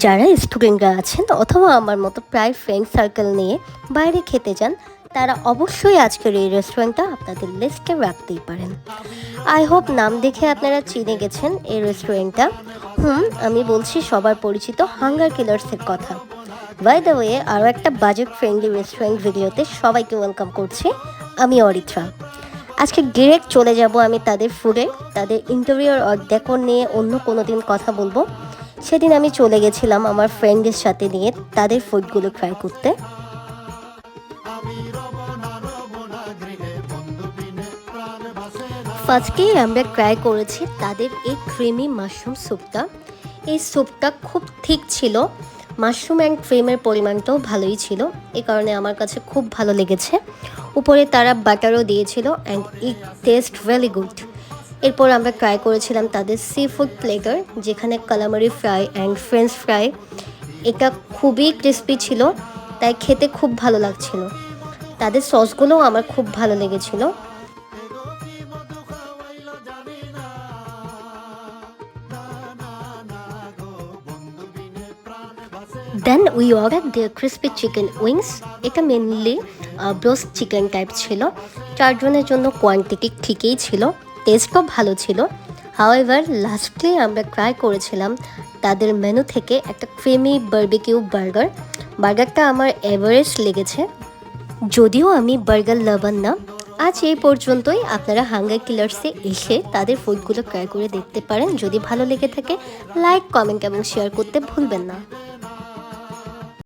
যারা স্টুডেন্টরা আছেন অথবা আমার মতো প্রায় ফ্রেন্ড সার্কেল নিয়ে বাইরে খেতে যান তারা অবশ্যই আজকের এই রেস্টুরেন্টটা আপনাদের লিস্টে রাখতেই পারেন। আই হোপ নাম দেখে আপনারা চিনে গেছেন এই রেস্টুরেন্টটা হুম, আমি বলছি সবার পরিচিত হাঙ্গার কিলার্সের কথা। বাই দ্য ওয়ে আরও একটা বাজেট ফ্রেন্ডলি রেস্টুরেন্ট ভিডিওতে সবাইকে ওয়েলকাম করছি, আমি অরিত্রা। আজকে ডিরেক্ট চলে যাব আমি তাদের ফুডে তাদের ইন্টারভিউর ডেকোর নিয়ে অন্য কোনো দিন কথা বলব। সেদিন আমি চলে গেছিলাম আমার ফ্রেন্ডের সাথে নিয়ে তাদের ফুডগুলো ট্রাই করতে। ফার্স্টেই আমরা ট্রাই করেছি তাদের এই ক্রিমি মাশরুম স্যুপটা এই স্যুপটা খুব ঠিক ছিল। মাশরুম অ্যান্ড ক্রিমের পরিমাণটাও ভালোই ছিল। এ কারণে আমার কাছে খুব ভালো লেগেছে। উপরে তারা বাটারও দিয়েছিল and it taste very good এরপর আমরা ট্রাই করেছিলাম তাদের সি ফুড প্লেটার যেখানে calamari fry and French fry এটা খুবই ক্রিস্পি ছিল, তাই খেতে খুব ভালো লাগছিল। তাদের সসগুলোও আমার খুব ভালো লেগেছিলো। Then we order the crispy chicken wings এটা মেনলি ব্রোস্ট চিকেন টাইপ ছিল। চারজনের জন্য কোয়ান্টিটি ঠিকই ছিল। টেস্টও ভালো ছিল। হাওয়েভার লাস্টলি আমরা ট্রাই করেছিলাম তাদের মেনু থেকে একটা ক্রিমি বার্বিকিউ বার্গার বার্গারটা আমার এভারেস্ট লেগেছে। যদিও আমি বার্গার লাভার না, আজ এই পর্যন্তই। আপনারা হাঙ্গার কিলার্সে এসে তাদের ফুডগুলো ট্রাই করে দেখতে পারেন। যদি ভালো লেগে থাকে লাইক কমেন্ট এবং শেয়ার করতে ভুলবেন না।